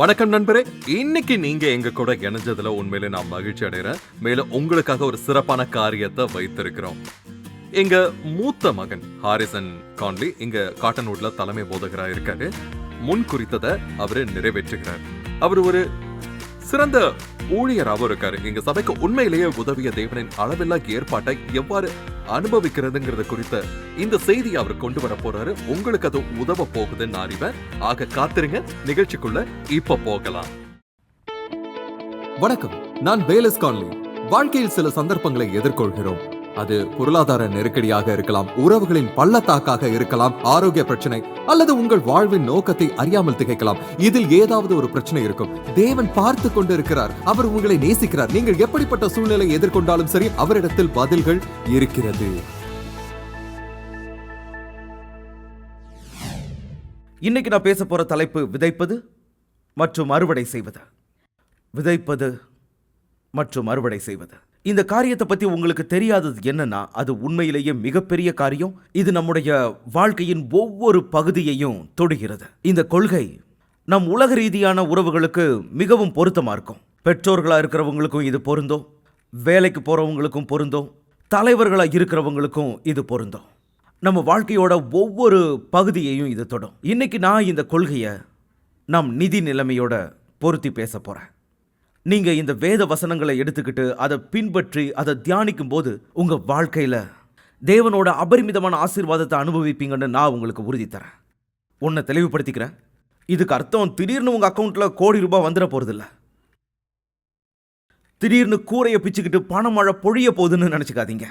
வணக்கம் நண்பரே. இன்னைக்கு நீங்க எங்க கூட இணைஞ்சதுல உண்மையிலே நான் மகிழ்ச்சி அடைகிறேன். மேலும் உங்களுக்காக ஒரு சிறப்பான காரியத்தை வைத்திருக்கிறோம். எங்க மூத்த மகன் ஹாரிசன் கான்லி இங்க காட்டன்வுட்ல தலைமை போதகரா இருக்காரு. முன் குறித்ததை அவரு நிறைவேற்றுகிறார். அவர் ஒரு சிறந்த ஊழியராகவும் இருக்காரு. எங்க சபைக்கு உண்மையிலேயே உதவிய தேவனின் அளவில்லா ஏற்பாட்டை எவ்வாறு அனுபவிக்கிறதுங்கிறது குறித்த இந்த செய்தி அவர் கொண்டு வர போறாரு. உங்களுக்கு அது உதவ போகுதுன்னு நான் அறிவேன். ஆக காத்திருங்க. நிகழ்ச்சிக்குள்ள இப்ப போகலாம். வணக்கம். நான் பேலஸ் கான்லி. வாழ்க்கையில் சில சந்தர்ப்பங்களை எதிர்கொள்கிறோம். அது பொருளாதார நெருக்கடியாக இருக்கலாம் உறவுகளின் பள்ளத்தாக்காக இருக்கலாம் ஆரோக்கிய பிரச்சனை அல்லது உங்கள் வாழ்வின் நோக்கத்தை அறியாமல் திகைக்கலாம். இதில் ஏதாவது ஒரு பிரச்சனை இருக்கும். தேவன் பார்த்து கொண்டிருக்கிறார். அவர் உங்களை நேசிக்கிறார். நீங்கள் எப்படிப்பட்ட சூழ்நிலை எதிர்கொண்டாலும் சரி அவரிடத்தில் பதில்கள் இருக்கிறது. இன்னைக்கு நான் பேச போற தலைப்பு விதைப்பது மற்றும் அறுவடை செய்வது. விதைப்பது மற்றும் அறுவடை செய்வது. இந்த காரியத்தை பத்தி உங்களுக்கு தெரியாதது என்னன்னா அது உண்மையிலேயே மிகப்பெரிய காரியம். இது நம்முடைய வாழ்க்கையின் ஒவ்வொரு பகுதியையும் தொடுகிறது. இந்த கொள்கை நம் உலக ரீதியான உறவுகளுக்கு மிகவும் பொருத்தமா இருக்கும். பெற்றோர்களா இருக்கிறவங்களுக்கும் இது பொருந்தும். வேலைக்கு போறவங்களுக்கும் பொருந்தும். தலைவர்களா இருக்கிறவங்களுக்கும் இது பொருந்தும். நம்ம வாழ்க்கையோட ஒவ்வொரு பகுதியையும் இது தொடும். இன்னைக்கு நான் இந்த கொள்கையை நம் நிதி நிலைமையோட பொருத்தி பேச போறேன். நீங்க இந்த வேத வசனங்களை எடுத்துக்கிட்டு அதை பின்பற்றி அதை தியானிக்கும் போது உங்க வாழ்க்கையில தேவனோட அபரிமிதமான ஆசீர்வாதத்தை அனுபவிப்பீங்கன்னு நான் உங்களுக்கு உறுதி தரேன். உன்னை தெளிவுபடுத்திக்கிறேன். இதுக்கு அர்த்தம் திடீர்னு உங்கள் அக்கௌண்ட்டில் கோடி ரூபாய் வந்துட போகிறதில்ல திடீர்னு கூரையை பிச்சுக்கிட்டு பணமழை பொழிய போகுதுன்னு நினச்சிக்காதீங்க.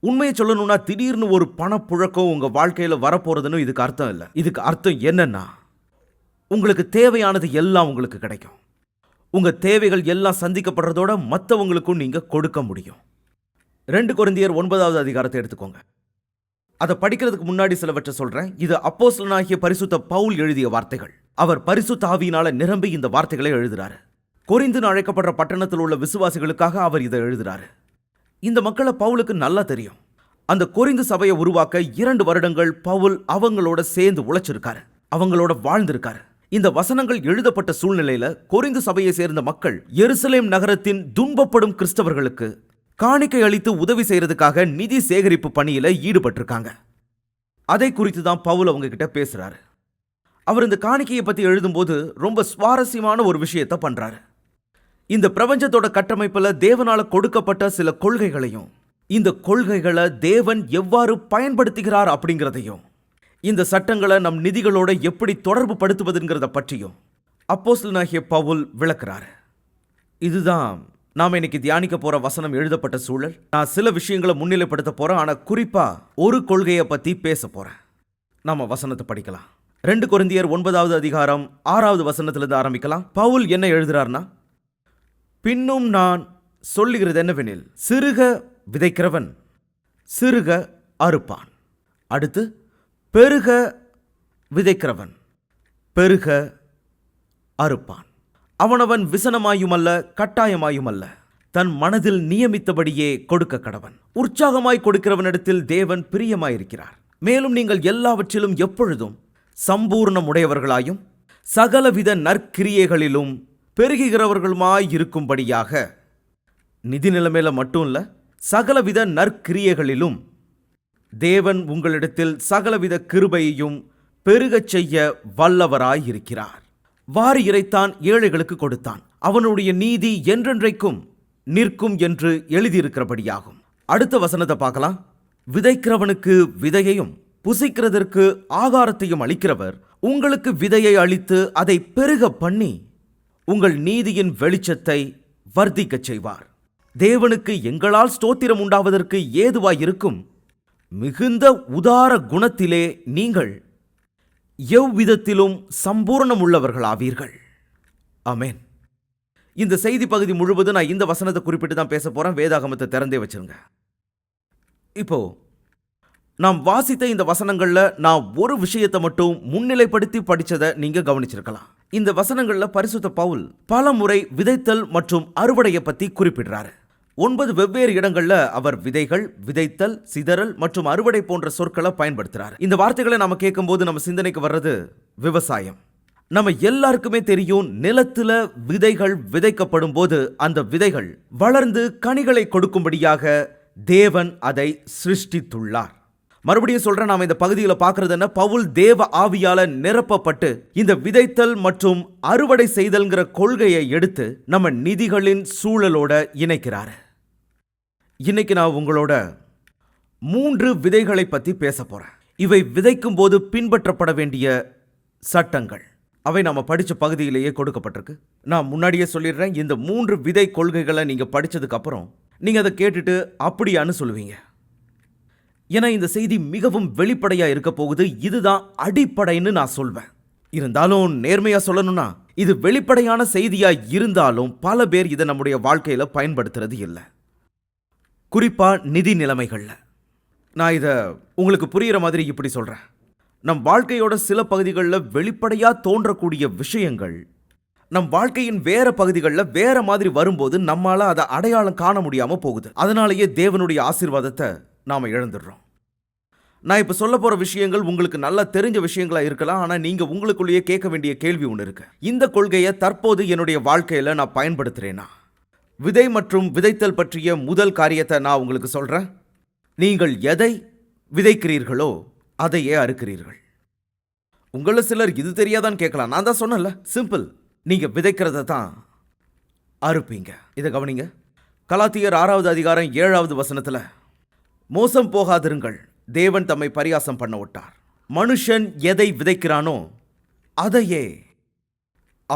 உண்மையை சொல்லணும்னா திடீர்னு ஒரு பணப்புழக்கம் உங்கள் வாழ்க்கையில் வரப்போகிறதுன்னு இதுக்கு அர்த்தம் இல்லை. இதுக்கு அர்த்தம் என்னன்னா உங்களுக்கு தேவையானது எல்லாம் உங்களுக்கு கிடைக்கும். உங்கள் தேவைகள் எல்லாம் சந்திக்கப்படுறதோட மற்றவங்களுக்கும் நீங்கள் கொடுக்க முடியும். ரெண்டு குருந்தியர் ஒன்பதாவது அதிகாரத்தை எடுத்துக்கோங்க. அதை படிக்கிறதுக்கு முன்னாடி சிலவற்றை சொல்கிறேன் இது அப்போஸ்தலனாகிய பரிசுத்த பவுல் எழுதிய வார்த்தைகள். அவர் பரிசுத்த ஆவியினால் நிரம்பி இந்த வார்த்தைகளை எழுதுறாரு. கொரிந்துன்னு அழைக்கப்படுற பட்டணத்தில் உள்ள விசுவாசிகளுக்காக அவர் இதை எழுதுறாரு. இந்த மக்களை பவுலுக்கு நல்லா தெரியும். அந்த கொரிந்து சபையை உருவாக்க இரண்டு வருடங்கள் பவுல் அவங்களோட சேர்ந்து உழைச்சிருக்காரு. அவங்களோட வாழ்ந்திருக்காரு. இந்த வசனங்கள் எழுதப்பட்ட சூழ்நிலையில கொரிந்து சபையை சேர்ந்த மக்கள் எருசலேம் நகரத்தின் துன்பப்படும் கிறிஸ்தவர்களுக்கு காணிக்கை அளித்து உதவி செய்யறதுக்காக நிதி சேகரிப்பு பணியில ஈடுபட்டிருக்காங்க. அதை குறித்து தான் பவுல் அவங்க கிட்ட பேசுறாரு. அவர் இந்த காணிக்கையை பத்தி எழுதும்போது ரொம்ப சுவாரஸ்யமான ஒரு விஷயத்த பண்றாரு. இந்த பிரபஞ்சத்தோட கட்டமைப்புல தேவனால கொடுக்கப்பட்ட சில கொள்கைகளையும் இந்த கொள்கைகளை தேவன் எவ்வாறு பயன்படுத்துகிறார் அப்படிங்கிறதையும் இந்த சட்டங்களை நம் நிதிகளோட எப்படி தொடர்பு படுத்துவதுங்கிறத பற்றியும் அப்போஸ்தலனாகிய பவுல் விளக்குறாரு. இதுதான் நாம் இன்னைக்கு தியானிக்க போற வசனம் எழுதப்பட்ட சூழல். நான் சில விஷயங்களை முன்னிலைப்படுத்த போறேன். ஆனால் குறிப்பா ஒரு கொள்கையை பத்தி பேச போறேன். நாம வசனத்தை படிக்கலாம். ரெண்டு கொரிந்தியர் ஒன்பதாவது அதிகாரம் ஆறாவது வசனத்திலிருந்து ஆரம்பிக்கலாம். பவுல் என்ன எழுதுறார்னா பின்னும் நான் சொல்லுகிறது என்னவெனில் சிறுக விதைக்கிறவன் சிறுக அறுப்பான். அடுத்து பெருக விதைக்கிறவன் பெருக அறுப்பான். அவனவன் விசனமாயுமல்ல கட்டாயமாயுமல்ல. தன் மனதில் நியமித்தபடியே கொடுக்க கடவன். உற்சாகமாய் கொடுக்கிறவனிடத்தில் தேவன் பிரியமாயிருக்கிறார். மேலும் நீங்கள் எல்லாவற்றிலும் எப்பொழுதும் சம்பூர்ணம் உடையவர்களாயும் சகலவித நற்கிரியைகளிலும் பெருகுகிறவர்களுமாய் இருக்கும்படியாக நிதி நிலைமையில மட்டும் இல்ல சகலவித நற்கிரியைகளிலும் தேவன் உங்களிடத்தில் சகலவித கிருபையையும் பெருகச் செய்ய வல்லவராயிருக்கிறார். வாரி இறைத்தான் ஏழைகளுக்கு கொடுத்தான். அவனுடைய நீதி என்றென்றைக்கும் நிற்கும் என்று எழுதியிருக்கிறபடியாகும். அடுத்த வசனத்தை பார்க்கலாம். விதைக்கிறவனுக்கு விதையையும் புசிக்கிறதற்கு ஆகாரத்தையும் அளிக்கிறவர் உங்களுக்கு விதையை அளித்து அதை பெருக பண்ணி உங்கள் நீதியின் வெளிச்சத்தை வர்த்திக்கச் செய்வார். தேவனுக்கு எங்களால் ஸ்தோத்திரம் உண்டாவதற்கு ஏதுவாயிருக்கும் மிகுந்த உதார குணத்திலே நீங்கள் எவ்விதத்திலும் சம்பூர்ணம் உள்ளவர்களாவீர்கள் ஆமென். இந்த செய்தி பகுதி முழுவதும் நான் இந்த வசனத்தை குறிப்பிட்டு தான் பேச போகிறேன் வேதாகமத்தை திறந்தே வச்சிருங்க. இப்போ நாம் வாசித்த இந்த வசனங்களில் நான் ஒரு விஷயத்தை மட்டும் முன்னிலைப்படுத்தி படிச்சதை நீங்கள் கவனிச்சிருக்கலாம். இந்த வசனங்களில் பரிசுத்த பவுல் பல முறை விதைத்தல் மற்றும் அறுவடையை பற்றி குறிப்பிடுறாரு. ஒன்பது வெவ்வேறு இடங்கள்ல அவர் விதைகள் விதைத்தல் சிதறல் மற்றும் அறுவடை போன்ற சொற்களை பயன்படுத்துறாரு. இந்த வார்த்தைகளை நம்ம கேட்கும்போது நம்ம சிந்தனைக்கு வர்றது விவசாயம். நம்ம எல்லாருக்குமே தெரியும் நிலத்துல விதைகள் விதைக்கப்படும் போது அந்த விதைகள் வளர்ந்து கனிகளை கொடுக்கும்படியாக தேவன் அதை சிருஷ்டித்துள்ளார். மறுபடியும் சொல்றேன் நாம இந்த பகுதியில் பார்க்கறது என்ன? பவுல் தேவ ஆவியால நிரப்பப்பட்டு இந்த விதைத்தல் மற்றும் அறுவடை செய்தல்ங்கிற கொள்கையை எடுத்து நம்ம நிதிகளின் சூழலோட இணைக்கிறாரு. இன்னைக்கு நான் உங்களோட மூன்று விதைகளை பற்றி பேச போகிறேன் இவை விதைக்கும் போது பின்பற்றப்பட வேண்டிய சட்டங்கள். அவை நம்ம படித்த பகுதியிலேயே கொடுக்கப்பட்டிருக்கு. நான் முன்னாடியே சொல்லிடுறேன் இந்த மூன்று விதை கொள்கைகளை நீங்கள் படித்ததுக்கப்புறம் நீங்கள் அதை கேட்டுட்டு அப்படியான்னு சொல்லுவீங்க. ஏன்னா இந்த செய்தி மிகவும் வெளிப்படையாக இருக்க போகுது. இதுதான் அடிப்படைன்னு நான் சொல்வேன். இருந்தாலும் நேர்மையாக சொல்லணும்னா இது வெளிப்படையான செய்தியாக இருந்தாலும் பல பேர் இதை நம்முடைய வாழ்க்கையில் பயன்படுத்துறது இல்லை. குறிப்பாக நிதி நிலைமைகளில். நான் இதை உங்களுக்கு புரிகிற மாதிரி இப்படி சொல்கிறேன் நம் வாழ்க்கையோட சில பகுதிகளில் வெளிப்படையாக தோன்றக்கூடிய விஷயங்கள் நம் வாழ்க்கையின் வேற பகுதிகளில் வேற மாதிரி வரும்போது நம்மளால் அதை அடையாளம் காண முடியாமல் போகுது. அதனாலேயே தேவனுடைய ஆசீர்வாதத்தை நாம் இழந்துடுறோம். நான் இப்போ சொல்ல போகிற விஷயங்கள் உங்களுக்கு நல்லா தெரிஞ்ச விஷயங்களாக இருக்கலாம். ஆனால் நீங்கள் உங்களுக்குள்ளேயே கேட்க வேண்டிய கேள்வி ஒன்று இருக்கு. இந்த கொள்கையை தற்போது என்னுடைய வாழ்க்கையில் நான் பயன்படுத்துகிறேன்னா விதை மற்றும் விதைத்தல் பற்றிய முதல் காரியத்தை நான் உங்களுக்கு சொல்கிறேன் நீங்கள் எதை விதைக்கிறீர்களோ அதையே அறுக்கிறீர்கள். உங்களில் சிலர் இது தெரியாதான்னு கேட்கலாம். நான் தான் சொன்னேன்ல சிம்பிள் நீங்கள் விதைக்கிறத தான் அறுப்பீங்க. இதை கவனிங்க. கலாத்தியர் ஆறாவது அதிகாரம் ஏழாவது வசனத்தில் மோசம் போகாதிருங்கள். தேவன் தம்மை பரியாசம் பண்ண விட்டார். மனுஷன் எதை விதைக்கிறானோ அதையே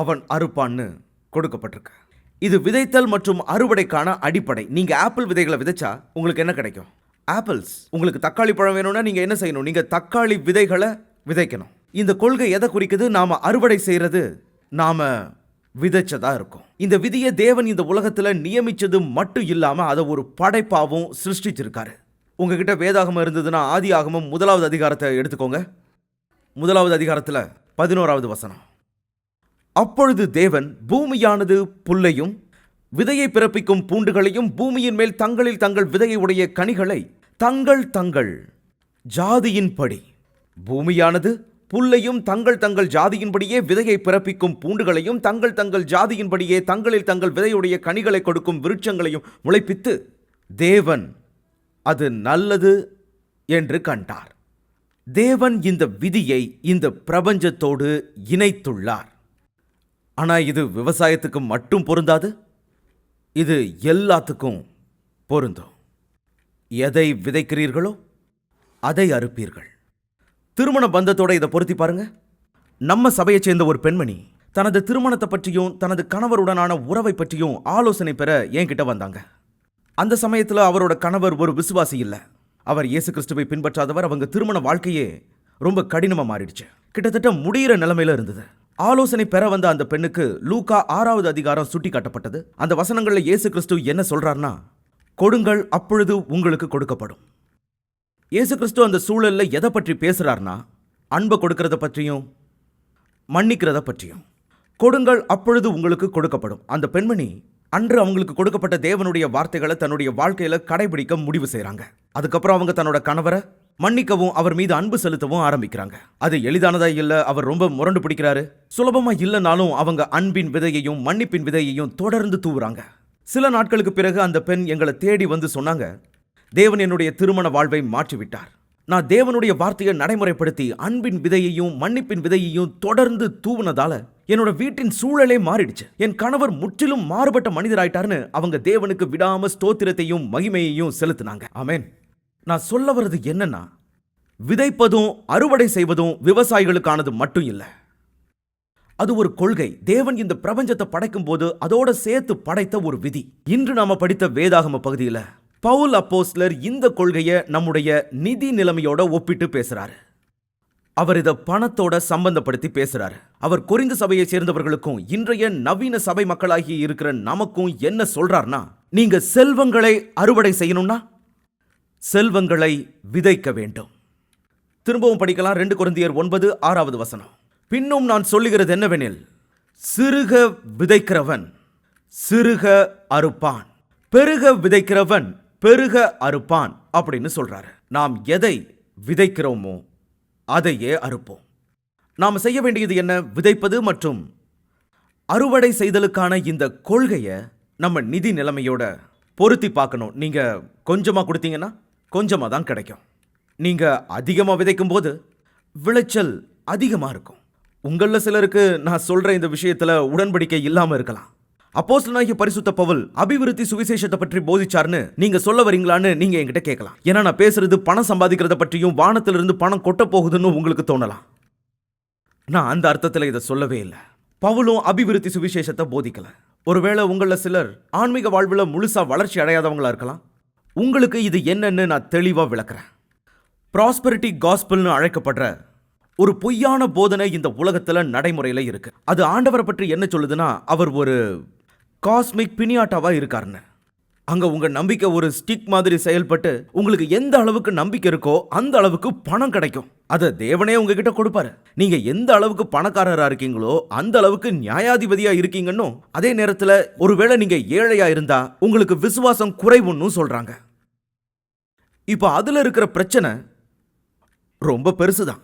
அவன் அறுப்பான்னு கொடுக்கப்பட்டிருக்கு. இது விதைத்தல் மற்றும் அறுவடைக்கான அடிப்படை. நீங்கள் ஆப்பிள் விதைகளை விதைச்சா உங்களுக்கு என்ன கிடைக்கும்? ஆப்பிள்ஸ். உங்களுக்கு தக்காளி பழம் வேணும்னா நீங்கள் என்ன செய்யணும்? நீங்கள் தக்காளி விதைகளை விதைக்கணும். இந்த கொள்கை எதை குறிக்குது? நாம் அறுவடை செய்கிறது நாம் விதைச்சதா இருக்கும். இந்த விதியை தேவன் இந்த உலகத்தில் நியமிச்சது மட்டும் இல்லாமல் அதை ஒரு படைப்பாகவும் சிருஷ்டிச்சிருக்காரு. உங்ககிட்ட வேதாகமம் இருந்ததுன்னா ஆதி ஆகமம் முதலாவது அதிகாரத்தை எடுத்துக்கோங்க. முதலாவது அதிகாரத்தில் பதினோராவது வசனம். அப்பொழுது தேவன் பூமியானது புல்லையும் விதையை பிறப்பிக்கும் பூண்டுகளையும் பூமியின் மேல் தங்களில் தங்கள் விதையை உடைய கனிகளை தங்கள் தங்கள் ஜாதியின்படி பூமியானது புல்லையும் தங்கள் தங்கள் ஜாதியின்படியே விதையை பிறப்பிக்கும் பூண்டுகளையும் தங்கள் தங்கள் ஜாதியின்படியே தங்களில் தங்கள் விதையுடைய கனிகளை கொடுக்கும் விருட்சங்களையும் முளைப்பித்து தேவன் அது நல்லது என்று கண்டார். தேவன் இந்த விதியை இந்த பிரபஞ்சத்தோடு இணைத்துள்ளார். ஆனா இது விவசாயத்துக்கு மட்டும் பொருந்தாது. இது எல்லாத்துக்கும் பொருந்தும். எதை விதைக்கிறீர்களோ அதை அறுப்பீர்கள். திருமண பந்தத்தோட இதை பொருத்தி பாருங்க. நம்ம சபையைச் சேர்ந்த ஒரு பெண்மணி தனது திருமணத்தை பற்றியும் தனது கணவருடனான உறவை பற்றியும் ஆலோசனை பெற என்கிட்ட வந்தாங்க. அந்த சமயத்தில் அவரோட கணவர் ஒரு விசுவாசி இல்லை. அவர் இயேசு கிறிஸ்துவை பின்பற்றாதவர். அவங்க திருமண வாழ்க்கையே ரொம்ப கடினமாக மாறிடுச்சு. கிட்டத்தட்ட முடியிற நிலைமையில் இருந்தது. ஆலோசனை பெற வந்த அந்த பெண்ணுக்கு லூக்கா ஆறாவது அதிகாரம் சுட்டி காட்டப்பட்டது அந்த வசனங்கள்ல இயேசு கிறிஸ்து என்ன சொல்றாருன்னா கொடுங்கள் அப்பொழுது உங்களுக்கு கொடுக்கப்படும். இயேசு கிறிஸ்து அந்த சூழலில் எதை பற்றி பேசுகிறார்னா அன்பை கொடுக்கறத பற்றியும் மன்னிக்கிறத பற்றியும். கொடுங்கள் அப்பொழுது உங்களுக்கு கொடுக்கப்படும். அந்த பெண்மணி அன்று அவங்களுக்கு கொடுக்கப்பட்ட தேவனுடைய வார்த்தைகளை தன்னுடைய வாழ்க்கையில் கடைபிடிக்க முடிவு செய்கிறாங்க அதுக்கப்புறம் அவங்க தன்னோட கணவரை மன்னிக்கவும் அவர் மீது அன்பு செலுத்தவும் ஆரம்பிக்கிறாங்க. அது எளிதானதா இல்ல அவர் ரொம்ப முரண்டு பிடிக்கிறாரு? சுலபமா இல்லைனாலும் அவங்க அன்பின் விதையையும் மன்னிப்பின் விதையையும் தொடர்ந்து தூவுறாங்க. சில நாட்களுக்கு பிறகு அந்த பெண் எங்களை தேடி வந்து சொன்னாங்க தேவன் என்னுடைய திருமண வாழ்வை மாற்றிவிட்டார். நான் தேவனுடைய வார்த்தையை நடைமுறைப்படுத்தி அன்பின் விதையையும் மன்னிப்பின் விதையையும் தொடர்ந்து தூவுனதால என்னோட வீட்டின் சூழலே மாறிடுச்சு. என் கணவர் முற்றிலும் மாறுபட்ட மனிதராயிட்டார்னு அவங்க தேவனுக்கு விடாம ஸ்தோத்திரத்தையும் மகிமையையும் செலுத்தினாங்க. ஆமேன். நான் சொல்ல வர்றது என்னன்னா விதைப்பதும் அறுவடை செய்வதும் விவசாயிகளுக்கானது மட்டும் இல்லை. அது ஒரு கொள்கை. தேவன் இந்த பிரபஞ்சத்தை படைக்கும் போது அதோட சேர்த்து படைத்த ஒரு விதி. இன்று நாம படித்த வேதாகம பகுதியில பவுல் அப்போஸ்லர் இந்த கொள்கையை நம்முடைய நிதி நிலைமையோட ஒப்பிட்டு பேசுறாரு. அவர் இதை பணத்தோட சம்பந்தப்படுத்தி பேசுறாரு. அவர் கொரிந்து சபையை சேர்ந்தவர்களுக்கும் இன்றைய நவீன சபை மக்களாகி இருக்கிற நமக்கும் என்ன சொல்றாருன்னா நீங்க செல்வங்களை அறுவடை செய்யணும்னா செல்வங்களை விதைக்க வேண்டும். திரும்பவும் படிக்கலாம். ரெண்டு குழந்தையர் ஒன்பது ஆறாவது வசனம். பின்னும் நான் சொல்லுகிறது என்னவெனில் சிறுக விதைக்கிறவன் சிறுக அறுப்பான். பெருக விதைக்கிறவன் பெருக அறுப்பான் அப்படின்னு சொல்றாரு. நாம் எதை விதைக்கிறோமோ அதையே அறுப்போம். நாம் செய்ய வேண்டியது என்ன? விதைப்பது மற்றும் அறுவடை செய்தலுக்கான இந்த கொள்கையை நம்ம நிதி நிலைமையோட பொருத்தி பார்க்கணும். நீங்க கொஞ்சமா கொடுத்தீங்கன்னா கொஞ்சமாக தான் கிடைக்கும். நீங்கள் அதிகமாக விதைக்கும் போது விளைச்சல் அதிகமாக இருக்கும். உங்களில் சிலருக்கு நான் சொல்கிற இந்த விஷயத்தில் உடன்படிக்கை இல்லாமல் இருக்கலாம். அப்போஸ்தலனாகிய பரிசுத்த பவுல் அபிவிருத்தி சுவிசேஷத்தை பற்றி போதிச்சார்னு நீங்க சொல்ல வரீங்களான்னு நீங்க என்கிட்ட கேட்கலாம். ஏன்னா நான் பேசுறது பணம் சம்பாதிக்கிறத பற்றியும் வானத்திலிருந்து பணம் கொட்ட போகுதுன்னு உங்களுக்கு தோணலாம். நான் அந்த அர்த்தத்தில் இதை சொல்லவே இல்லை. பவுலும் அபிவிருத்தி சுவிசேஷத்தை போதிக்கல. ஒருவேளை உங்களில் சிலர் ஆன்மீக வாழ்வில் முழுசாக வளர்ச்சி அடையாதவங்களா இருக்கலாம். உங்களுக்கு இது என்னன்னு நான் தெளிவாக விளக்குறேன். ப்ராஸ்பெரிட்டி காஸ்பிள்னு அழைக்கப்படுற ஒரு பொய்யான போதனை இந்த உலகத்தில் நடைமுறையில் இருக்கு. அது ஆண்டவரை பற்றி என்ன சொல்லுதுன்னா அவர் ஒரு காஸ்மிக் பினியாட்டாவாக இருக்காருன்னு. அங்கே உங்கள் நம்பிக்கை ஒரு ஸ்டிக் மாதிரி செயல்பட்டு உங்களுக்கு எந்த அளவுக்கு நம்பிக்கை இருக்கோ அந்த அளவுக்கு பணம் கிடைக்கும். அதை தேவனே உங்ககிட்ட கொடுப்பாரு. நீங்க எந்த அளவுக்கு பணக்காரரா இருக்கீங்களோ அந்த அளவுக்கு நியாயாதிபதியா இருக்கீங்கன்னு அதே நேரத்துல ஒருவேளை நீங்க ஏழையா இருந்தா உங்களுக்கு விசுவாசம் குறைவுன்னு சொல்றாங்க. இப்போ அதில் இருக்கிற பிரச்சனை ரொம்ப பெருசு தான்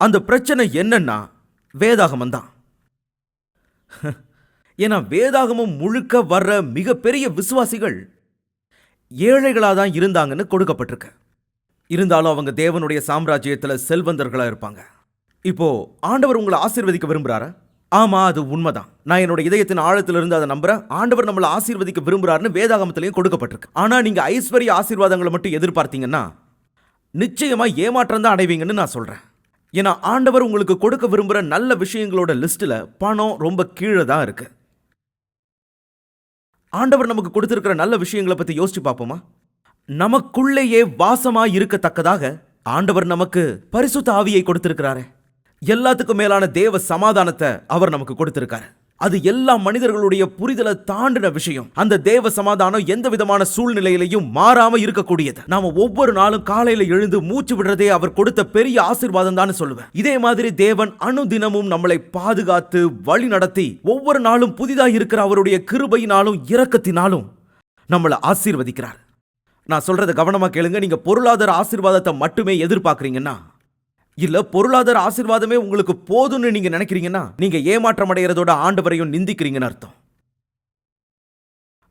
அந்த பிரச்சனை என்னன்னா வேதாகமம் தான். ஏன்னா வேதாகமம் முழுக்க வர்ற மிகப்பெரிய விசுவாசிகள் ஏழைகளாக தான் இருந்தாங்கன்னு கொடுக்கப்பட்டிருக்கு. இருந்தாலும் அவங்க தேவனுடைய சாம்ராஜ்யத்தில் செல்வந்தர்களாக இருப்பாங்க. இப்போ ஆண்டவர் உங்களை ஆசீர்வதிக்க விரும்புகிறாரா ஆமா அது உண்மைதான். நான் என்னோட இதயத்தின் ஆழத்திலிருந்து அதை நம்புறேன். ஆண்டவர் நம்மளை ஆசீர்வதிக்க விரும்புறாருன்னு வேதாகமத்திலையும் கொடுக்கப்பட்டிருக்கு. ஆனா நீங்க ஐஸ்வர்ய ஆசீர்வாதங்களை மட்டும் எதிர்பார்த்தீங்கன்னா நிச்சயமா ஏமாற்றம் தான் அடைவீங்கன்னு நான் சொல்றேன். ஏன்னா ஆண்டவர் உங்களுக்கு கொடுக்க விரும்புகிற நல்ல விஷயங்களோட லிஸ்ட்டில் பணம் ரொம்ப கீழே தான் இருக்கு. ஆண்டவர் நமக்கு கொடுத்துருக்கிற நல்ல விஷயங்களை பற்றி யோசிச்சு பார்ப்போமா? நமக்குள்ளேயே வாசமாக இருக்கத்தக்கதாக ஆண்டவர் நமக்கு பரிசுத்த ஆவியை கொடுத்திருக்கிறாரே. எல்லாத்துக்கும் மேலான தேவ சமாதானத்தை அவர் நமக்கு கொடுத்திருக்காரு. அது எல்லா மனிதர்களுடைய புரிதலை தாண்டின விஷயம். அந்த தேவ சமாதானம் எந்த விதமான சூழ்நிலையிலையும் மாறாம இருக்கக்கூடியது. நாம ஒவ்வொரு நாளும் காலையில எழுந்து மூச்சு விடுறதே அவர் கொடுத்த பெரிய ஆசீர்வாதம் தான் சொல்லுவேன். இதே மாதிரி தேவன் அனுதினமும் நம்மளை பாதுகாத்து வழி நடத்தி ஒவ்வொரு நாளும் புதிதாக இருக்கிற அவருடைய கிருபையினாலும் இரக்கத்தினாலும் நம்மளை ஆசீர்வதிக்கிறார். நான் சொல்றதை கவனமா கேளுங்க. நீங்க பொருளாதார ஆசீர்வாதத்தை மட்டுமே எதிர்பார்க்கறீங்கன்னா இல்ல பொருளாதார ஆசீர்வாதமே உங்களுக்கு போதும்னு நீங்க நினைக்கிறீங்கன்னா நீங்க ஏமாற்றம் அடைகிறதோட ஆண்டவரையும் நிந்திக்கிறீங்கன்னு அர்த்தம்.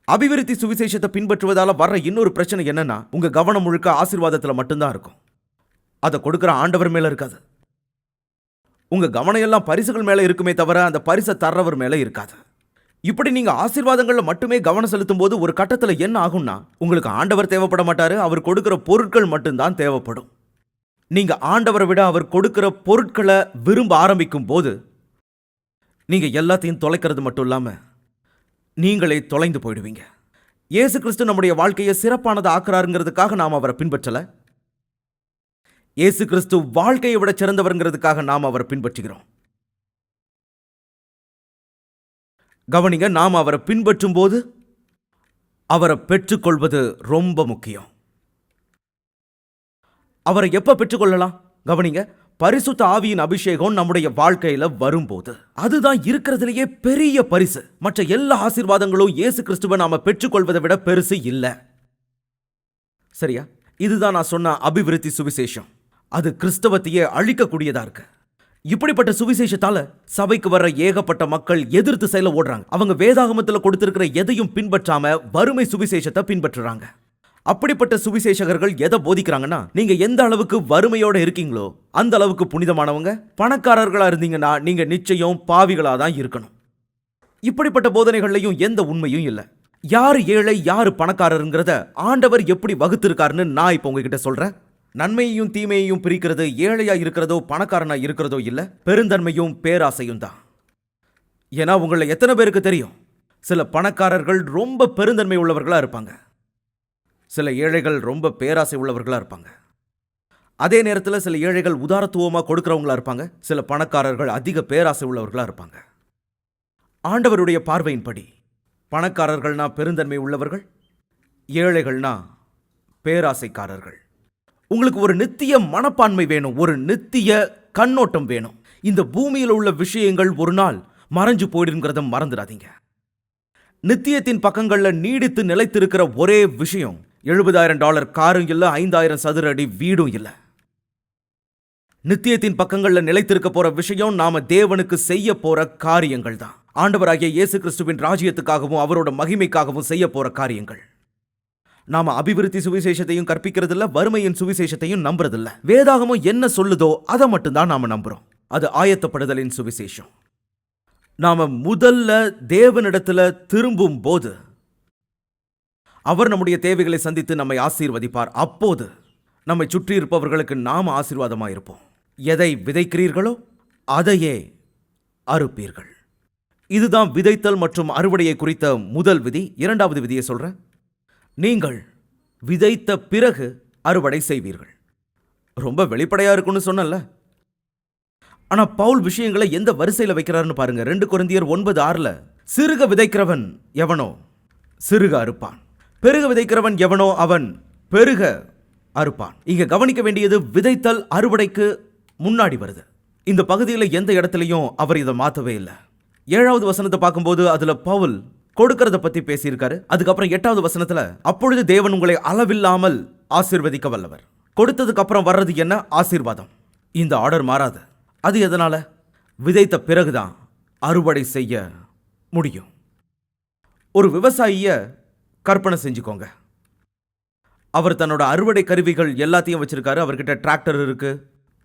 அபிவிருத்தி சுவிசேஷத்தை பின்பற்றுவதால வர்ற இன்னொரு பிரச்சனை என்னன்னா உங்க கவனம் முழுக்க ஆசீர்வாதத்துல மட்டும்தான் இருக்கும். அதை கொடுக்கிற ஆண்டவர் மேல இருக்காது. உங்க கவனம் எல்லாம் பரிசுகள் மேல இருக்குமே தவிர அந்த பரிசை தர்றவர் மேல இருக்காது. இப்படி நீங்க ஆசீர்வாதங்களில் மட்டுமே கவனம் செலுத்தும் போது ஒரு கட்டத்துல என்ன ஆகும்னா உங்களுக்கு ஆண்டவர் தேவைப்பட மாட்டாரு அவர் கொடுக்கிற பொருட்கள் மட்டும்தான் தேவைப்படும். நீங்க ஆண்டவரை விட அவர் கொடுக்கிற பொருட்களை விரும்ப ஆரம்பிக்கும் போது நீங்க எல்லாத்தையும் தொலைக்கிறது மட்டும் இல்லாம நீங்களே தொலைந்து போயிடுவீங்க. இயேசு கிறிஸ்து நம்முடைய வாழ்க்கையை சிறப்பானதை ஆக்குறாருங்கிறதுக்காக நாம் அவரை பின்பற்றலை. இயேசு கிறிஸ்து வாழ்க்கையை விட சிறந்தவருங்கிறதுக்காக நாம் அவரை பின்பற்றுகிறோம். கவனிங்க நாம் அவரை பின்பற்றும் போது அவரை பெற்றுக்கொள்வது ரொம்ப முக்கியம். அவரை எப்ப பெற்றுக்கொள்ளலாம்? கவனிங்க பரிசுத்த ஆவியின் அபிஷேகம் நம்முடைய வாழ்க்கையில வரும்போது. அதுதான் இருக்கிறதுலயே பெரிய பரிசு. மற்ற எல்லா ஆசீர்வாதங்களும் இயேசு கிறிஸ்துவை நாம பெற்றுக்கொள்வதை விட பெருசு இல்ல. சரியா? இதுதான் நான் சொன்ன அபிவிருத்தி சுவிசேஷம். அது கிறிஸ்தவத்தையே அழிக்கக்கூடியதா இருக்கு. இப்படிப்பட்ட சுவிசேஷத்தால சபைக்கு வர்ற ஏகப்பட்ட மக்கள் எதிர்த்து செயல ஓடுறாங்க. அவங்க வேதாகமத்துல கொடுத்திருக்கிற எதையும் பின்பற்றாம வறுமை சுவிசேஷத்தை பின்பற்றுறாங்க. அப்படிப்பட்ட சுவிசேஷகர்கள் எதை போதிக்கிறாங்கன்னா நீங்க எந்த அளவுக்கு வறுமையோட இருக்கீங்களோ அந்த அளவுக்கு புனிதமானவங்க பணக்காரர்களா இருந்தீங்கன்னா நீங்க நிச்சயம் பாவிகளா தான் இருக்கணும். இப்படிப்பட்ட போதனைகள்லையும் எந்த உண்மையும் இல்லை. யார் ஏழை யார் பணக்காரருங்கிறத ஆண்டவர் எப்படி வகுத்திருக்காருன்னு நான் இப்போ உங்ககிட்ட சொல்றேன். நன்மையையும் தீமையையும் பிரிக்கிறது ஏழையா இருக்கிறதோ பணக்காரனா இருக்கிறதோ இல்ல பெருந்தன்மையும் பேராசையும் தான். ஏன்னா உங்களை எத்தனை பேருக்கு தெரியும்? சில பணக்காரர்கள் ரொம்ப பெருந்தன்மை உள்ளவர்களா இருப்பாங்க. சில ஏழைகள் ரொம்ப பேராசை உள்ளவர்களாக இருப்பாங்க. அதே நேரத்தில் சில ஏழைகள் உதாரத்துவமாக கொடுக்குறவங்களா இருப்பாங்க. சில பணக்காரர்கள் அதிக பேராசை உள்ளவர்களா இருப்பாங்க. ஆண்டவருடைய பார்வையின்படி பணக்காரர்கள்னா பெருந்தன்மை உள்ளவர்கள் ஏழைகள்னா பேராசைக்காரர்கள். உங்களுக்கு ஒரு நித்திய மனப்பான்மை வேணும் ஒரு நித்திய கண்ணோட்டம் வேணும். இந்த பூமியில் உள்ள விஷயங்கள் ஒரு நாள் மறைஞ்சு போயிடுங்கிறத மறந்துடாதீங்க. நித்தியத்தின் பக்கங்களில் நீடித்து நிலைத்திருக்கிற ஒரே விஷயம் எழுபதாயிரம் டாலர் காரும் இல்லை ஐந்தாயிரம் சதுர அடி வீடும் இல்லை. நித்தியத்தின் பக்கங்களில் நிலைத்திருக்க போற விஷயம் நாம தேவனுக்கு செய்ய போற காரியங்கள் தான். ஆண்டவராகிய இயேசு கிறிஸ்துவின் ராஜ்யத்துக்காகவும் அவரோட மகிமைக்காகவும் செய்ய போற காரியங்கள். நாம அபிவிருத்தி சுவிசேஷத்தையும் கற்பிக்கிறதில்ல வறுமையின் சுவிசேஷத்தையும் நம்புறதில்ல. வேதாகமும் என்ன சொல்லுதோ அதை மட்டும்தான் நாம நம்புறோம். அது ஆயத்தப்படுதலின் சுவிசேஷம். நாம முதல்ல தேவனிடத்துல திரும்பும் போது அவர் நம்முடைய தேவைகளை சந்தித்து நம்மை ஆசீர்வதிப்பார். அப்போது நம்மை சுற்றி இருப்பவர்களுக்கு நாம் ஆசீர்வாதமாக இருப்போம் எதை விதைக்கிறீர்களோ அதையே அறுப்பீர்கள். இதுதான் விதைத்தல் மற்றும் அறுவடையை குறித்த முதல் விதி. இரண்டாவது விதியை சொல்கிறேன் நீங்கள் விதைத்த பிறகு அறுவடை செய்வீர்கள். ரொம்ப வெளிப்படையாக இருக்கும்னு சொன்னல ஆனால் பவுல் விஷயங்களை எந்த வரிசையில் வைக்கிறாருன்னு பாருங்க. ரெண்டு கொரிந்தியர் ஒன்பது ஆறுல சிறுக விதைக்கிறவன் எவனோ சிறுக அறுப்பான். பெருக விதைக்கிறவன் எவனோ அவன் பெருக அறுப்பான். இங்க கவனிக்க வேண்டியது விதைத்தல் அறுவடைக்கு முன்னாடி வருது. இந்த பகுதியில் எந்த இடத்துலையும் அவர் இதை மாற்றவே இல்லை. ஏழாவது வசனத்தை பார்க்கும்போது அதில் பவுல் கொடுக்கறத பற்றி பேசியிருக்காரு. அதுக்கப்புறம் எட்டாவது வசனத்தில் அப்பொழுது தேவன் உங்களை அளவில்லாமல் ஆசீர்வதிக்க வல்லவர். கொடுத்ததுக்கு அப்புறம் வர்றது என்ன? ஆசீர்வாதம். இந்த ஆர்டர் மாறாது. அது எதனால்? விதைத்த பிறகுதான் அறுவடை செய்ய முடியும். ஒரு விவசாயியை கற்பனை செஞ்சுக்கோங்க. அவர் தன்னோட அறுவடை கருவிகள் எல்லாத்தையும் வச்சுருக்காரு. அவர்கிட்ட டிராக்டர் இருக்குது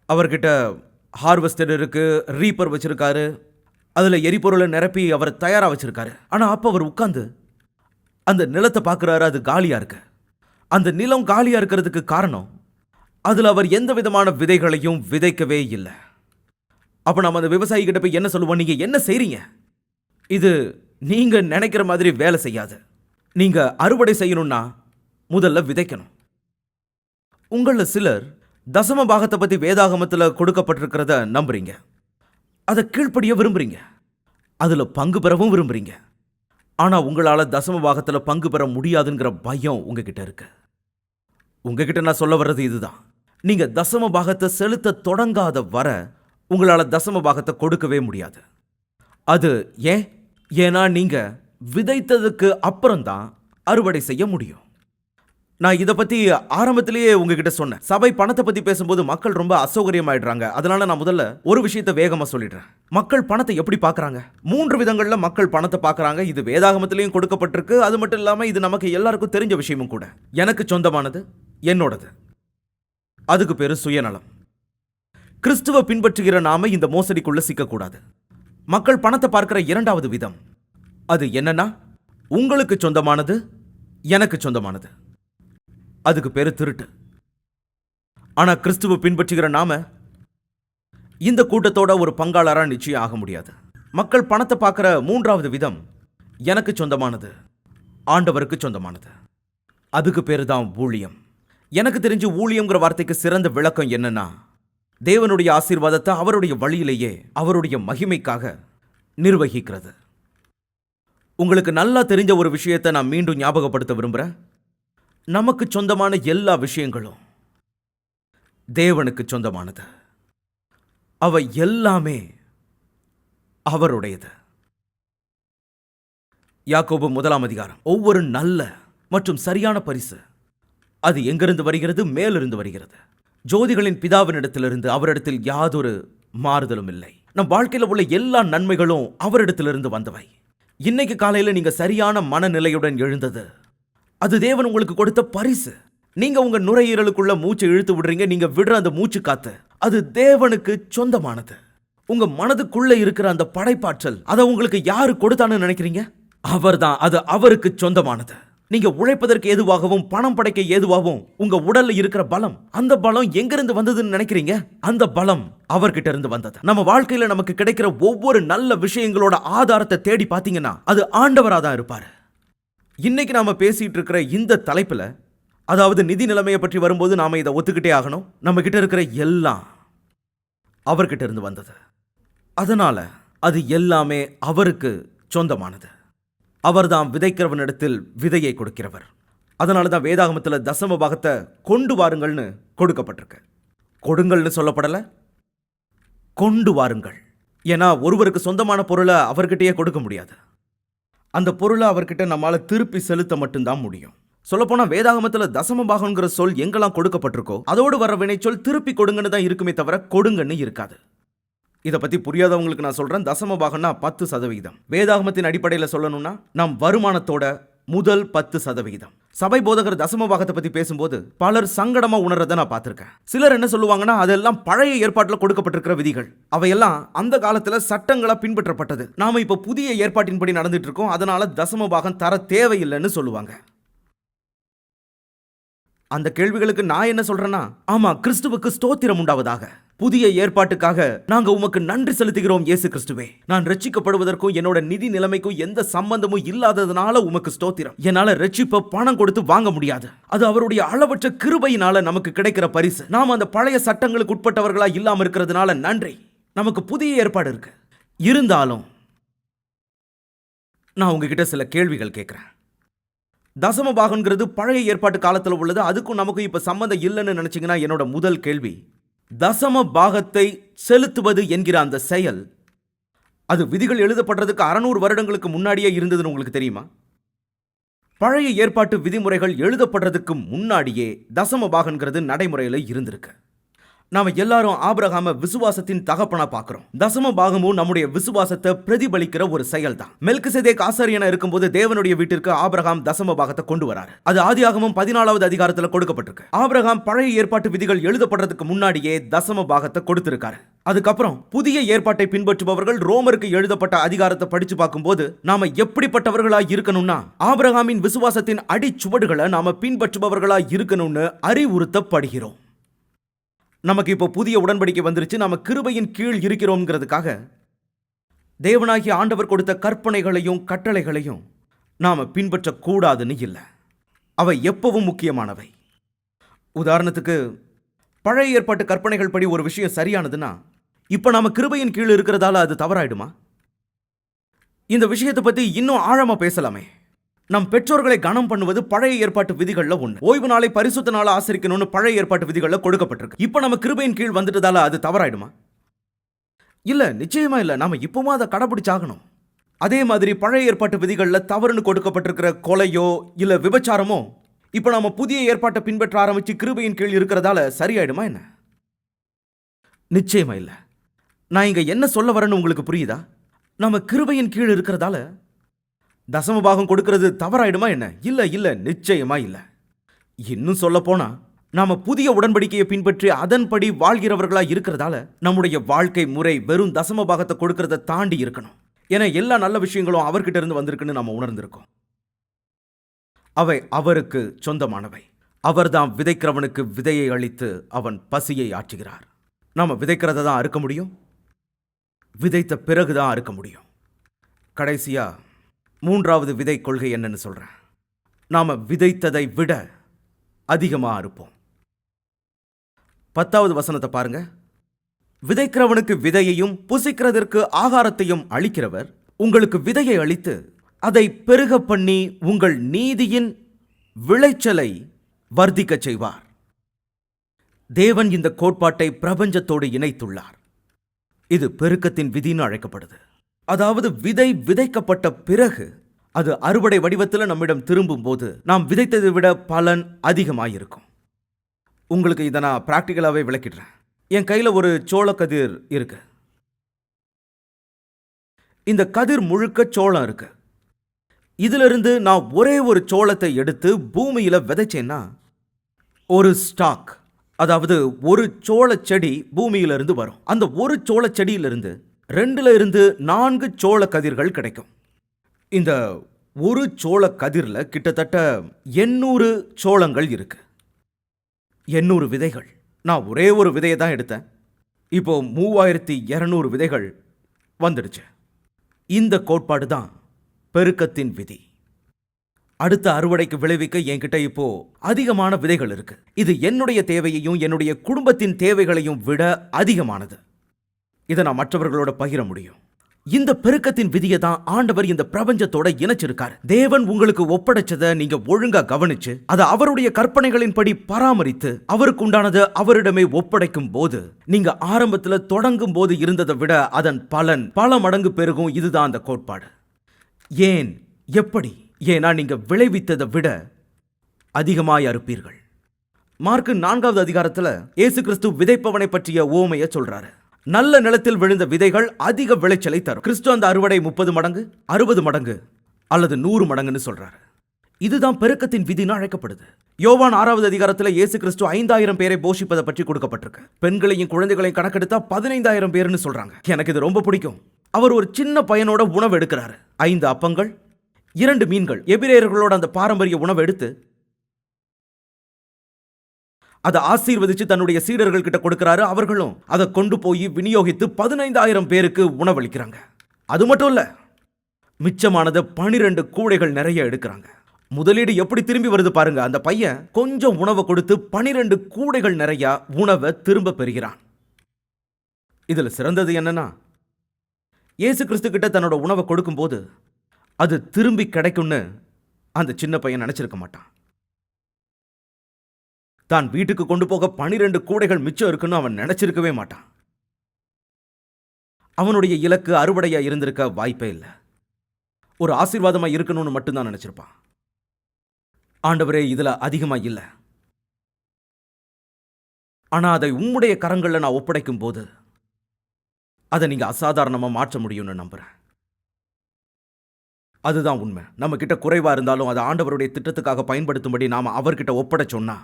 அவர்கிட்ட ஹார்வெஸ்டர் இருக்குது ரீப்பர் வச்சுருக்காரு. அதில் எரிபொருளை நிரப்பி அவர் தயாராக வச்சுருக்காரு. ஆனால் அப்போ அவர் உட்காந்து அந்த நிலத்தை பார்க்குறாரு அது காலியாக இருக்கு. அந்த நிலம் காலியாக இருக்கிறதுக்கு காரணம் அதில் அவர் எந்த விதமான விதைகளையும் விதைக்கவே இல்லை. அப்போ நம்ம அந்த விவசாயிகிட்ட போய் என்ன சொல்லுவோம்? நீங்கள் என்ன செய்கிறீங்க இது நீங்கள் நினைக்கிற மாதிரி வேலை செய்யாது. நீங்க அறுவடை செய்யணும்னா முதல்ல விதைக்கணும். உங்களில் சிலர் தசம பாகத்தை பற்றி வேதாகமத்தில் கொடுக்கப்பட்டிருக்கிறத நம்புறீங்க. அதை கீழ்ப்படிய விரும்புறீங்க. அதில் பங்கு பெறவும் விரும்புறீங்க. ஆனால் உங்களால் தசம பாகத்தில் பங்கு பெற முடியாதுங்கிற பயம் உங்ககிட்ட இருக்கு. உங்ககிட்ட நான் சொல்ல வர்றது இதுதான். நீங்கள் தசம பாகத்தை செலுத்த தொடங்காத வர உங்களால் தசம பாகத்தை கொடுக்கவே முடியாது. அது ஏன்? ஏன்னா நீங்கள் விதைத்ததுக்கு அப்புறம்தான் அறுவடை செய்ய முடியும். நான் இதை பற்றி ஆரம்பத்திலேயே உங்ககிட்ட சொன்னேன். சபை பணத்தை பற்றி பேசும்போது மக்கள் ரொம்ப அசௌகரியமாயிடுறாங்க. அதனால நான் முதல்ல ஒரு விஷயத்தை வேகமாக சொல்லிடுறேன். மக்கள் பணத்தை எப்படி பார்க்குறாங்க மூன்று விதங்களில் மக்கள் பணத்தை பார்க்குறாங்க இது வேதாகமத்திலையும் கொடுக்கப்பட்டிருக்கு. அது மட்டும் இல்லாமல் இது நமக்கு எல்லாருக்கும் தெரிஞ்ச விஷயமும் கூட. எனக்கு சொந்தமானது என்னோடது. அதுக்கு பேர் சுயநலம். கிறிஸ்துவ பின்பற்றுகிற நாம இந்த மோசடிக்குள்ளே சிக்கக்கூடாது. மக்கள் பணத்தை பார்க்குற இரண்டாவது விதம் அது என்னன்னா உங்களுக்கு சொந்தமானது எனக்கு சொந்தமானது. அதுக்கு பேர் திருட்டு. ஆனால் கிறிஸ்துவ பின்பற்றுகிற நாம இந்த கூட்டத்தோட ஒரு பங்காளராக நிச்சயம் ஆக முடியாது. மக்கள் பணத்தை பார்க்குற மூன்றாவது விதம் எனக்கு சொந்தமானது ஆண்டவருக்கு சொந்தமானது. அதுக்கு பேர் தான் ஊழியம். எனக்கு தெரிஞ்சு ஊழியம்ங்கிற வார்த்தைக்கு சிறந்த விளக்கம் என்னன்னா தேவனுடைய ஆசீர்வாதத்தை அவருடைய வழியிலேயே அவருடைய மகிமைக்காக நிர்வகிக்கிறது. உங்களுக்கு நல்லா தெரிஞ்ச ஒரு விஷயத்தை நான் மீண்டும் ஞாபகப்படுத்த விரும்புறேன். நமக்கு சொந்தமான எல்லா விஷயங்களும் தேவனுக்கு சொந்தமானது. அவை எல்லாமே அவருடையது. யாக்கோபு முதலாம் அதிகாரம். ஒவ்வொரு நல்ல மற்றும் சரியான பரிசு. அது எங்கிருந்து வருகிறது? மேலிருந்து வருகிறது. ஜோதிகளின் பிதாவினிடத்திலிருந்து அவரிடத்தில் யாதொரு மாறுதலும் இல்லை. நம் வாழ்க்கையில் உள்ள எல்லா நன்மைகளும் அவரிடத்திலிருந்து வந்தவை. இன்னைக்கு காலையில் நீங்கள் சரியான மனநிலையுடன் எழுந்தது. அது தேவன் உங்களுக்கு கொடுத்த பரிசு. நீங்க உங்க நுரையீரலுக்குள்ள மூச்சை இழுத்து விடுறீங்க நீங்க விடுற அந்த மூச்சு காத்து அது தேவனுக்கு சொந்தமானது. உங்க மனதுக்குள்ள இருக்கிற அந்த படைப்பாற்றல் அதை உங்களுக்கு யாரு கொடுத்தான்னு நினைக்கிறீங்க? அவர்தான் அது அவருக்கு சொந்தமானது. நீங்க உழைப்பதற்கு ஏதுவாகவும் பணம் படைக்க ஏதுவாகவும் உங்க உடல்ல இருக்கிற பலம் அந்த பலம் எங்கிருந்து வந்ததுன்னு நினைக்கிறீங்க? அந்த பலம் அவர்கிட்ட இருந்து வந்தது. நம்ம வாழ்க்கையில நமக்கு கிடைக்கிற ஒவ்வொரு நல்ல விஷயங்களோட ஆதாரத்தை தேடி பார்த்தீங்கன்னா அது ஆண்டவரா தான் இருப்பாரு. இன்னைக்கு நாம பேசிட்டு இருக்கிற இந்த தலைப்புல அதாவது நிதி நிலைமையை பற்றி வரும்போது நாம இதை ஒத்துக்கிட்டே ஆகணும். நம்ம கிட்ட இருக்கிற எல்லாம் அவர்கிட்ட இருந்து வந்தது. அதனால அது எல்லாமே அவருக்கு சொந்தமானது. அவர்தாம் விதைக்கிறவனிடத்தில் விதையை கொடுக்கிறவர். அதனால தான் வேதாகமத்தில் தசம பாகத்தை கொண்டு வாருங்கள்னு கொடுக்கப்பட்டிருக்கு. கொடுங்கள்னு சொல்லப்படலை. கொண்டு வாருங்கள். ஏன்னா ஒருவருக்கு சொந்தமான பொருளை அவர்கிட்டயே கொடுக்க முடியாது. அந்த பொருளை அவர்கிட்ட நம்மளால் திருப்பி செலுத்த மட்டும்தான் முடியும். சொல்லப்போனால் வேதாகமத்தில் தசம பாகங்கிற சொல் எங்கெல்லாம் கொடுக்கப்பட்டிருக்கோ அதோடு வர வினைச்சொல் திருப்பி கொடுங்கன்னு தான் இருக்குமே தவிர கொடுங்கன்னு இருக்காது. இதை பத்தி புரியாதவங்களுக்கு நான் சொல்றேன். தசம பாகம்னா பத்து சதவிகிதம். வேதாகமத்தின் அடிப்படையில் சொல்லணும்னா நம் வருமானத்தோட முதல் பத்து சதவிகிதம். சபை போதகர் தசம பாகத்தை பத்தி பேசும்போது பலர் சங்கடமா உணர்றதை நான் பார்த்திருக்கேன். சிலர் என்ன சொல்லுவாங்கன்னா அதெல்லாம் பழைய ஏற்பாட்டில் கொடுக்கப்பட்டிருக்கிற விதிகள். அவையெல்லாம் அந்த காலத்துல சட்டங்களா பின்பற்றப்பட்டது. நாம இப்ப புதிய ஏற்பாட்டின்படி நடந்துட்டு இருக்கோம் அதனால தசம பாகம் தர தேவையில்லைன்னு சொல்லுவாங்க. அந்த கேள்விகளுக்கு நான் என்ன சொல்றேன்னா ஆமா கிறிஸ்துவுக்கு ஸ்தோத்திரம் உண்டாவதாக. புதிய ஏற்பாட்டுக்காக நாங்க உமக்கு நன்றி செலுத்துகிறோம் இயேசு கிறிஸ்துவே நான் ரட்சிக்கப்படுவதற்கும் என்னோட நிதி நிலைமைக்கும் எந்த சம்பந்தமும் இல்லாததுனால உமக்கு ஸ்தோத்திரம். என்னால ரட்சிப்ப பணம் கொடுத்து வாங்க முடியாது. அது அவருடைய அளவற்ற கிருபையினால நமக்கு கிடைக்கிற பரிசு. நாம் அந்த பழைய சட்டங்களுக்கு உட்பட்டவர்களா இல்லாம இருக்கிறதுனால நன்றி. நமக்கு புதிய ஏற்பாடு இருக்கு. இருந்தாலும் நான் உங்ககிட்ட சில கேள்விகள் கேட்குறேன் தசம பாகங்கிறது பழைய ஏற்பாட்டு காலத்தில் உள்ளது. அதுக்கும் நமக்கும் இப்போ சம்மந்தம் இல்லைன்னு நினச்சிங்கன்னா என்னோட முதல் கேள்வி தசம பாகத்தை செலுத்துவது என்கிற அந்த செயல் அது விதிகள் எழுதப்படுறதுக்கு அறநூறு வருடங்களுக்கு முன்னாடியே இருந்ததுன்னு உங்களுக்கு தெரியுமா? பழைய ஏற்பாட்டு விதிமுறைகள் எழுதப்படுறதுக்கு முன்னாடியே தசம பாகங்கிறது நடைமுறையில் இருந்திருக்கு. நாம எல்லாரும் ஆபிரகாம விசுவாசத்தின் தகப்பனா பாக்குறோம். தசம பாகமும் நம்முடைய விசுவாசத்தை பிரதிபலிக்கிற ஒரு செயல் தான் மெல்கிசேதேக் ஆசாரியனா இருக்கும்போது தேவனுடைய வீட்டிற்கு ஆபிரகாம் தசம பாகத்தை கொண்டு வராரு. அது ஆதியாகமும் பதினாலாவது அதிகாரத்துல கொடுக்கப்பட்டிருக்கு. ஆபிரகாம் பழைய ஏற்பாட்டு விதிகள் எழுதப்படுறதுக்கு முன்னாடியே தசம பாகத்தை கொடுத்திருக்காரு. அதுக்கப்புறம் புதிய ஏற்பாட்டை பின்பற்றுபவர்கள் ரோமருக்கு எழுதப்பட்ட அதிகாரத்தை படிச்சு பார்க்கும்போது நாம எப்படிப்பட்டவர்களா இருக்கணும்னா ஆபிரகாமின் விசுவாசத்தின் அடிச்சுவடுகளை நாம பின்பற்றுபவர்களா இருக்கணும்னு அறிவுறுத்தப்படுகிறோம். நமக்கு இப்போ புதிய உடன்படிக்கை வந்துருச்சு நம்ம கிருபையின் கீழ் இருக்கிறோம்ங்கிறதுக்காக தேவனாகிய ஆண்டவர் கொடுத்த கற்பனைகளையும் கட்டளைகளையும் நாம் பின்பற்றக்கூடாதுன்னு இல்லை. அவை எப்பவும் முக்கியமானவை. உதாரணத்துக்கு பழைய ஏற்பாட்டு கற்பனைகள் படி ஒரு விஷயம் சரியானதுன்னா இப்போ நாம் கிருபையின் கீழ் இருக்கிறதால அது தவறாயிடுமா? இந்த விஷயத்தை பற்றி இன்னும் ஆழமாக பேசலாமே. நம் பெற்றோர்களை கனம் பண்ணுவது பழைய ஏற்பாட்டு விதிகள்ல ஒண்ணு. ஓய்வு நாளை பரிசுத்த நாள ஆசரிக்கணும்னு பழைய ஏற்பாட்டு விதிகள்ல கொடுக்கப்பட்டிருக்கு. இப்போ நம்ம கிருபையின் கீழ் வந்துட்டதால அது தவறாயிடுமா? இல்ல நிச்சயமா இல்ல. நாம இப்பவும் அதை கடைபிடிச்சாகணும். அதே மாதிரி பழைய ஏற்பாட்டு விதிகளில் தவறுன்னு கொடுக்கப்பட்டிருக்கிற கொலையோ இல்ல விபச்சாரமோ இப்போ நாம புதிய ஏற்பாட்டை பின்பற்ற ஆரம்பிச்சு கிருபையின் கீழ் இருக்கிறதால சரியாயிடுமா என்ன? நிச்சயமா இல்ல. நான் இங்க என்ன சொல்ல வரேன்னு உங்களுக்கு புரியுதா? நம்ம கிருபையின் கீழ் இருக்கிறதால தசம பாகம் கொடுக்கறது தவறாயிடுமா என்ன? இல்லை இல்லை நிச்சயமா இல்லை. இன்னும் சொல்லப்போனால் நாம் நாம புதிய உடன்படிக்கையை பின்பற்றி அதன்படி வாழ்கிறவர்களா இருக்கிறதால நம்முடைய வாழ்க்கை முறை வெறும் தசம பாகத்தை கொடுக்கறத தாண்டி இருக்கணும். ஏன்னா எல்லா நல்ல விஷயங்களும் அவர்கிட்ட இருந்து வந்திருக்குன்னு நம்ம உணர்ந்திருக்கோம். அவை அவருக்கு சொந்தமானவை. அவர்தான் விதைக்கிறவனுக்கு விதையை அளித்து அவன் பசியை ஆற்றுகிறார். நாம் விதைக்கிறத தான் அறுக்க முடியும்? விதைத்த பிறகு தான் அறுக்க முடியும். கடைசியாக மூன்றாவது விதை கொள்கை என்னன்னு சொல்றேன். நாம விதைத்ததை விட அதிகமா அறுப்போம். பத்தாவது வசனத்தை பாருங்க. விதைக்கிறவனுக்கு விதையையும் புசிக்கிறதற்கு ஆகாரத்தையும் அளிக்கிறவர் உங்களுக்கு விதையை அளித்து அதை பெருக பண்ணி உங்கள் நீதியின் விளைச்சலை வர்த்திக்கச் செய்வார். தேவன் இந்த கோட்பாட்டை பிரபஞ்சத்தோடு இணைத்துள்ளார். இது பெருக்கத்தின் விதின்னு அழைக்கப்படுது. அதாவது விதை விதைக்கப்பட்ட பிறகு அது அறுவடை வடிவத்தில் நம்மிடம் திரும்பும் போது நாம் விதைத்ததை விட பலன் அதிகமாயிருக்கும். உங்களுக்கு இதை நான் ப்ராக்டிக்கலாகவே விளக்கிடுறேன். என் கையில் ஒரு சோளக்கதிர் இருக்கு. இந்த கதிர் முழுக்க சோளம் இருக்கு. இதிலிருந்து நான் ஒரே ஒரு சோளத்தை எடுத்து பூமியில் விதைச்சேன்னா ஒரு ஸ்டாக் அதாவது ஒரு சோள செடி பூமியிலிருந்து வரும். அந்த ஒரு சோள செடியிலிருந்து ரெண்டுல இருந்து நான்கு சோள கதிர்கள் கிடைக்கும். இந்த ஒரு சோள கதிரில் கிட்டத்தட்ட எண்ணூறு சோளங்கள் இருக்கு. எண்ணூறு விதைகள். நான் ஒரே ஒரு விதையை தான் எடுத்தேன். இப்போ மூவாயிரத்தி இரநூறு விதைகள் வந்துடுச்சு. இந்த கோட்பாடு தான் பெருக்கத்தின் விதி. அடுத்த அறுவடைக்கு விளைவிக்க என்கிட்ட இப்போ அதிகமான விதைகள் இருக்கு. இது என்னுடைய தேவையையும் என்னுடைய குடும்பத்தின் தேவைகளையும் விட அதிகமானது. இதை நான் மற்றவர்களோட பகிர முடியும். இந்த பெருக்கத்தின் விதியை தான் ஆண்டவர் இந்த பிரபஞ்சத்தோட இணைச்சிருக்காரு. தேவன் உங்களுக்கு ஒப்படைச்சதை நீங்க ஒழுங்கா கவனிச்சு அதை அவருடைய கற்பனைகளின்படி பராமரித்து அவருக்கு உண்டானதை அவரிடமே ஒப்படைக்கும் போது நீங்க ஆரம்பத்துல தொடங்கும் போது இருந்ததை விட அதன் பலன் பல மடங்கு பெருகும். இதுதான் அந்த கோட்பாடு. ஏன்? எப்படி? ஏன்னா நீங்க விளைவித்ததை விட அதிகமாய் அறுப்பீர்கள். மார்க்கு நான்காவது அதிகாரத்துல இயேசு கிறிஸ்து விதைப்பவனை பற்றிய ஓமையை சொல்றாரு. நல்ல நிலத்தில் விழுந்த விதைகள் அதிக விளைச்சலை தரும். கிறிஸ்து அந்த அறுவடை முப்பது மடங்கு அறுபது மடங்கு அல்லது நூறு மடங்குன்னு சொல்றாரு. இதுதான் பெருக்கத்தின் விதின்னு அழைக்கப்படுது. யோவான் ஆறாவது அதிகாரத்துல இயேசு கிறிஸ்து ஐந்தாயிரம் பேரை போஷிப்பதை பற்றி கொடுக்கப்பட்டிருக்கு. பெண்களையும் குழந்தைகளையும் கணக்கெடுத்தா பதினைந்தாயிரம் பேர்னு சொல்றாங்க. எனக்கு இது ரொம்ப பிடிக்கும். அவர் ஒரு சின்ன பையனோட உணவு எடுக்கிறாரு. ஐந்து அப்பங்கள் இரண்டு மீன்கள். எபிரேயர்களோட அந்த பாரம்பரிய உணவு எடுத்து அதை ஆசீர்வதிச்சு தன்னுடைய சீடர்கள் கிட்ட கொடுக்கிறாரு அவர்களும். அதை கொண்டு போய் விநியோகித்து பதினைந்தாயிரம் பேருக்கு உணவளிக்கிறாங்க. அது மட்டும் இல்ல மிச்சமானதை பனிரெண்டு கூடைகள் நிறைய எடுக்கிறாங்க. முதலீடு எப்படி திரும்பி வருது பாருங்க அந்த பையன் கொஞ்சம் உணவை கொடுத்து பனிரெண்டு கூடைகள் நிறைய உணவை திரும்ப பெறுகிறான். இதுல சிறந்தது என்னன்னா இயேசு கிறிஸ்து கிட்ட தன்னோட உணவை கொடுக்கும்போது அது திரும்பி கிடைக்கும்னு அந்த சின்ன பையன் நினைச்சிருக்க மாட்டான். தான் வீட்டுக்கு கொண்டு போக பனிரெண்டு கூடைகள் மிச்சம் இருக்குன்னு அவன் நினைச்சிருக்கவே மாட்டான். அவனுடைய இலக்கு அறுவடையா இருந்திருக்க வாய்ப்பே இல்லை. ஒரு ஆசீர்வாதமா இருக்கணும்னு மட்டும்தான் நினைச்சிருப்பான். ஆண்டவரே இதுல அதிகமா இல்லை. ஆனா அதை உம்முடைய கரங்களில் நான் ஒப்படைக்கும் போது அதை நீங்க அசாதாரணமா மாற்ற முடியும்னு நம்புறேன். அதுதான் உண்மை. நம்ம கிட்ட குறைவா இருந்தாலும் அதை ஆண்டவருடைய திட்டத்துக்காக பயன்படுத்தும்படி நாம அவர்கிட்ட ஒப்படைச்சோன்னா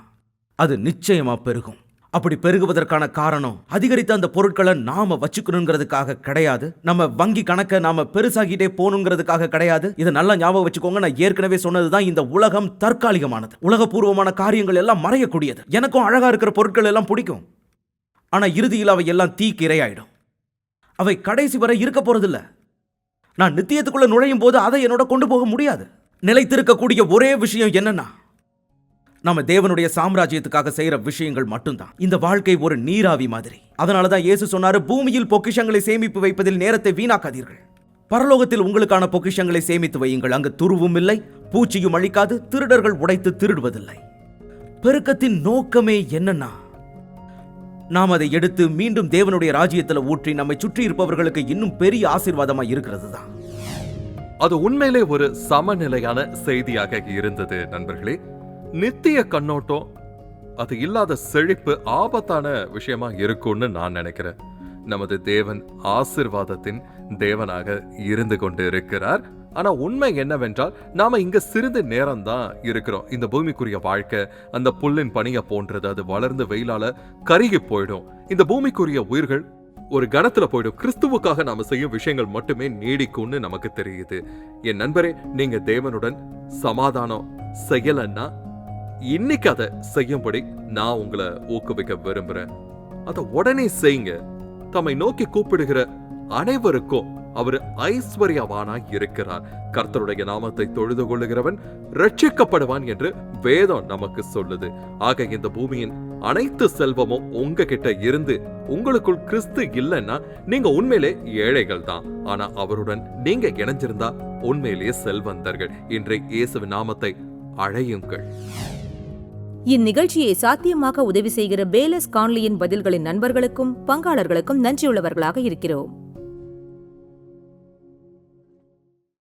அது நிச்சயமா பெருகும். அப்படி பெருகுவதற்கான காரணம் அதிகரித்த அந்த பொருட்களை நாம வச்சுக்கணுங்கிறதுக்காக கிடையாது. நம்ம வங்கி கணக்கை நாம பெருசாகிட்டே போகணுங்கிறதுக்காக கிடையாது. இதை நல்லா ஞாபகம் வச்சுக்கோங்க. நான் ஏற்கனவே சொன்னதுதான் இந்த உலகம் தற்காலிகமானது. உலகபூர்வமான காரியங்கள் எல்லாம் மறையக்கூடியது. எனக்கும் அழகா இருக்கிற பொருட்கள் எல்லாம் பிடிக்கும். ஆனா இறுதியில் அவை எல்லாம் தீக்கு இரையாயிடும் அவை கடைசி வரை இருக்க போறதில்ல. நான் நித்தியத்துக்குள்ள நுழையும் போது அதை என்னோட கொண்டு போக முடியாது. நிலைத்திருக்கக்கூடிய ஒரே விஷயம் என்னன்னா நாம தேவனுடைய சாம்ராஜ்யத்துக்காக செய்யற விஷயங்கள் மட்டும்தான். இந்த வாழ்க்கை ஒரு நீராவி மாதிரி. அதனால தான் இயேசு சொன்னாரு பூமியில் பொக்கிஷங்களை சேமிப்பு வைப்பதில் நேரத்தை வீணாக்காதீர்கள். பரலோகத்தில் உங்களுக்கான பொக்கிஷங்களை சேமித்து வையுங்கள். அங்கு துருவும் இல்லை பூச்சியும் அழிக்காது திருடர்கள் உடைத்து திருடுவதில்லை. பெருக்கத்தின் நோக்கமே என்னன்னா நாம் அதை எடுத்து மீண்டும் தேவனுடைய ராஜ்யத்தில் ஊற்றி நம்மை சுற்றி இருப்பவர்களுக்கு இன்னும் பெரிய ஆசீர்வாதமா இருக்கிறது தான் அது உண்மையிலே ஒரு சமநிலையான செய்தியாக இருந்தது நண்பர்களே. நித்திய கண்ணோட்டம் அது இல்லாத செழிப்பு ஆபத்தான விஷயமா இருக்கும்னு நான் நினைக்கிறேன். நமது தேவன் ஆசிர்வாதத்தின் தேவனாக இருந்து கொண்டு இருக்கிறார் ஆனா உண்மை என்னவென்றால் நாம இங்க சிறிது நேரம் தான் இருக்கிறோம். இந்த பூமிக்குரிய வாழ்க்கை அந்த புல்லின் பணிய போன்றது அது வளர்ந்து வெயிலால கருகி போயிடும். இந்த பூமிக்குரிய உயிர்கள் ஒரு கணத்துல போயிடும். கிறிஸ்துவுக்காக நாம செய்யும் விஷயங்கள் மட்டுமே நீடிக்கும்னு நமக்கு தெரியுது. என் நண்பரே நீங்க தேவனுடன் சமாதானம் செய்யலன்னா இன்னைக்கு அதை செய்யும்படி நான் உங்களை ஊக்குவிக்க விரும்புறேன். அதை உடனே செய்யுங்க. தம்மை நோக்கி கூப்பிடுகிற அனைவருக்கும் அவர் ஐஸ்வர்யவானாய் இருக்கிறார். கர்த்தருடைய நாமத்தை தொழுது கொள்ளுகிறவன் ரட்சிக்கப்படுவான் என்று வேதம் நமக்கு சொல்லுது. ஆக இந்த பூமியின் அனைத்து செல்வமும் உங்ககிட்ட இருந்து உங்களுக்குள் கிறிஸ்து இல்லைன்னா நீங்க உண்மையிலே ஏழைகள் தான். ஆனா அவருடன் நீங்க இணைஞ்சிருந்தா உண்மையிலேயே செல்வந்தர்கள். இன்றைய இயேசுவின் நாமத்தை அழையுங்கள். இந்நிகழ்ச்சியை சாத்தியமாக உதவி செய்கிற பேலஸ் கான்லியின் பதில்களின் நண்பர்களுக்கும் பங்காளர்களுக்கும் நன்றியுள்ளவர்களாக இருக்கிறோம்.